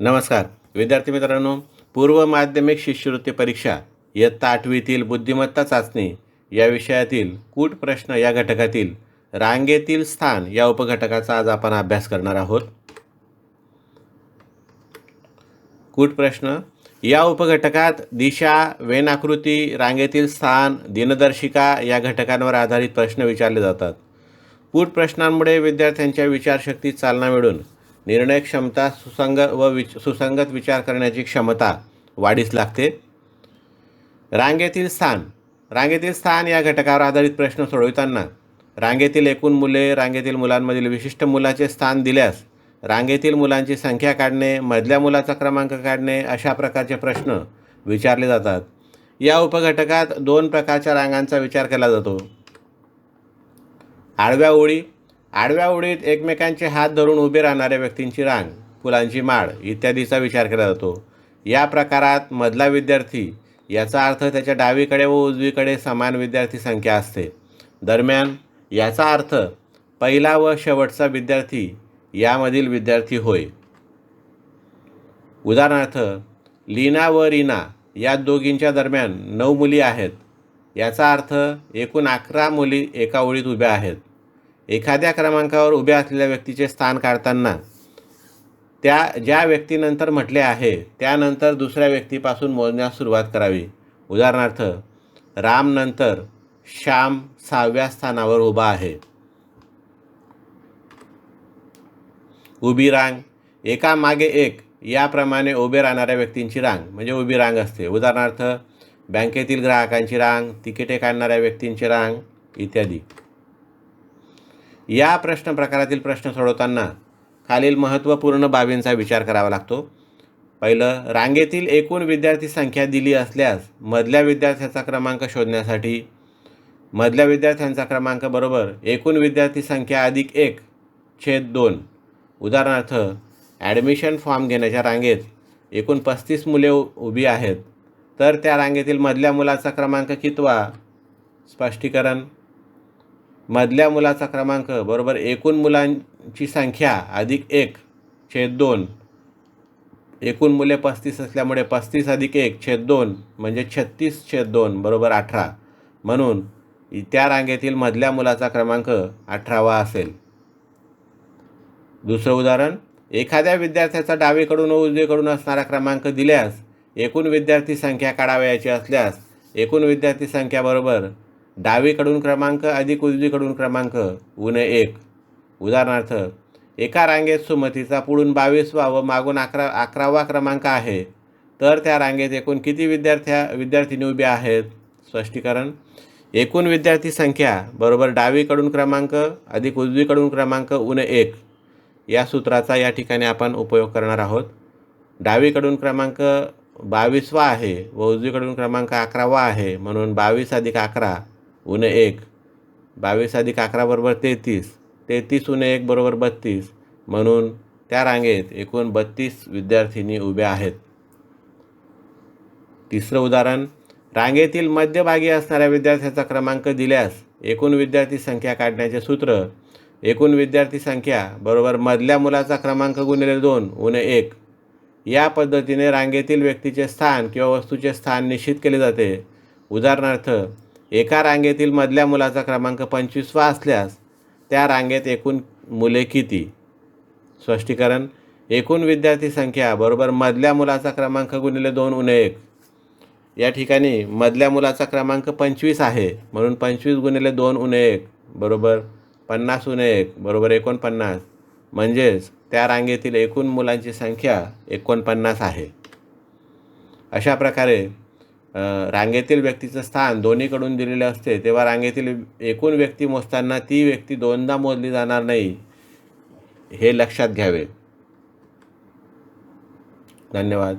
नमस्कार. विद्यार्थी मित्रांनो पूर्व माध्यमिक शिष्यवृत्ती परीक्षा इयत्ता आठवीतील बुद्धिमत्ता चाचणी या विषयातील कूट प्रश्न या घटकातील रांगेतील स्थान या उपघटकाचा आज आपण अभ्यास करणार आहोत. कूट प्रश्न या उपघटकात दिशा वेनाकृती रांगेतील स्थान दिनदर्शिका या घटकांवर आधारित प्रश्न विचारले जातात. कूट प्रश्नांमुळे विद्यार्थ्यांच्या विचारशक्तीत चालना मिळून निर्णय क्षमता सुसंगत व विच सुसंगत विचार करण्याची क्षमता वाढीस लागते. रांगेतील स्थान. रांगेतील स्थान या घटकावर आधारित प्रश्न सोडविताना रांगेतील एकूण मुले रांगेतील मुलांमधील विशिष्ट मुलाचे स्थान दिल्यास रांगेतील मुलांची संख्या काढणे मधल्या मुलाचा क्रमांक काढणे अशा प्रकारचे प्रश्न विचारले जातात. या उपघटकात दोन प्रकारच्या रांगांचा विचार केला जातो. आडव्या ओळी आडव्या ओळीत एकमेकांचे हात धरून उभे राहणाऱ्या व्यक्तींची रांग फुलांची माळ इत्यादीचा विचार केला जातो. या प्रकारात मधला विद्यार्थी याचा अर्थ त्याच्या डावीकडे व उजवीकडे समान विद्यार्थी संख्या असते. दरम्यान याचा अर्थ पहिला व शेवटचा विद्यार्थी यामधील विद्यार्थी होय. उदाहरणार्थ लीना व रीना या दोघींच्या दरम्यान नऊ मुली आहेत. याचा अर्थ एकूण अकरा मुली एका ओळीत उभ्या आहेत. एखाद्या क्रमांकावर उभ्या असलेल्या व्यक्तीचे स्थान काढताना त्या ज्या व्यक्तीनंतर म्हटले आहे त्यानंतर दुसऱ्या व्यक्तीपासून मोजण्यास सुरुवात करावी. उदाहरणार्थ रामनंतर श्याम सहाव्या स्थानावर उभा आहे. उभी रांग एका मागे एक याप्रमाणे उभे राहणाऱ्या व्यक्तींची रांग म्हणजे उभी रांग असते. उदाहरणार्थ बँकेतील ग्राहकांची रांग तिकिटे काढणाऱ्या व्यक्तींची रांग इत्यादी. या प्रश्न प्रकारातील प्रश्न सोडवताना खालील महत्त्वपूर्ण बाबींचा विचार करावा लागतो. पहिलं रांगेतील एकूण विद्यार्थी संख्या दिली असल्यास मधल्या विद्यार्थ्याचा क्रमांक शोधण्यासाठी. मधल्या विद्यार्थ्यांचा क्रमांक बरोबर एकूण विद्यार्थी संख्या अधिक एक छेद दोन. उदाहरणार्थ ॲडमिशन फॉर्म घेण्याच्या रांगेत एकूण पस्तीस मुले उभी आहेत. तर त्या रांगेतील मधल्या मुलाचा क्रमांक कितवा? स्पष्टीकरण. मधल्या मुलाचा क्रमांक बरोबर? एकूण मुलांची संख्या अधिक एक छेद दोन. एकूण मुले पस्तीस असल्यामुळे पस्तीस अधिक एक छेद दोन म्हणजे छत्तीस छेद दोन बरोबर अठरा. म्हणून त्या रांगेतील मधल्या मुलाचा क्रमांक अठरावा असेल. दुसरं उदाहरण एखाद्या विद्यार्थ्याचा डावीकडून व उजवीकडून असणारा क्रमांक दिल्यास एकूण विद्यार्थी संख्या काढावयाची असल्यास एकूण विद्यार्थी संख्या बरोबर डावीकडून क्रमांक अधिक उजवीकडून क्रमांक उणे एक. उदाहरणार्थ एका रांगेत सुमतीचा पुढून बावीसवा व मागून अकरा अकरावा क्रमांक आहे. तर त्या रांगेत एकूण किती विद्यार्थ्या विद्यार्थिनी उभ्या आहेत? स्पष्टीकरण एकूण विद्यार्थी संख्या बरोबर डावीकडून क्रमांक अधिक उजवीकडून क्रमांक उणे एक. या सूत्राचा या ठिकाणी आपण उपयोग करणार आहोत. डावीकडून क्रमांक बावीसवा आहे व उजवीकडून क्रमांक अकरावा आहे. म्हणून बावीस अधिक अकरा उणे एक. बावीस अधिक अकरा बरोबर तेहतीस. तेहतीस उणे एक बरोबर बत्तीस. म्हणून त्या रांगेत एकूण बत्तीस विद्यार्थिनी उभ्या आहेत. तिसरं उदाहरण रांगेतील मध्यभागी असणाऱ्या विद्यार्थ्याचा क्रमांक दिल्यास एकूण विद्यार्थी संख्या काढण्याचे सूत्र एकूण विद्यार्थी संख्या बरोबर मधल्या मुलाचा क्रमांक गुणिले दोन उणे एक. या पद्धतीने रांगेतील व्यक्तीचे स्थान किंवा वस्तूचे स्थान निश्चित केले जाते. उदाहरणार्थ एका रांगेतील मधल्या मुलाचा क्रमांक पंचवीसवा असल्यास त्या रांगेत एकूण मुले किती? स्पष्टीकरण एकूण विद्यार्थी संख्या बरोबर मधल्या मुलाचा क्रमांक गुणिले दोन उणे एक. या ठिकाणी मधल्या मुलाचा क्रमांक पंचवीस आहे म्हणून पंचवीस गुणिले दोन उणे एक बरोबर पन्नास उणे एक बरोबर एकोणपन्नास. म्हणजेच त्या रांगेतील एकूण मुलांची संख्या एकोणपन्नास आहे. अशा प्रकारे रांगेतील व्यक्तीचं स्थान दोन्हीकडून दिलेले असते तेव्हा रांगेतील एकूण व्यक्ती मोजताना ती व्यक्ती दोनदा मोजली जाणार नाही हे लक्षात घ्यावे. धन्यवाद.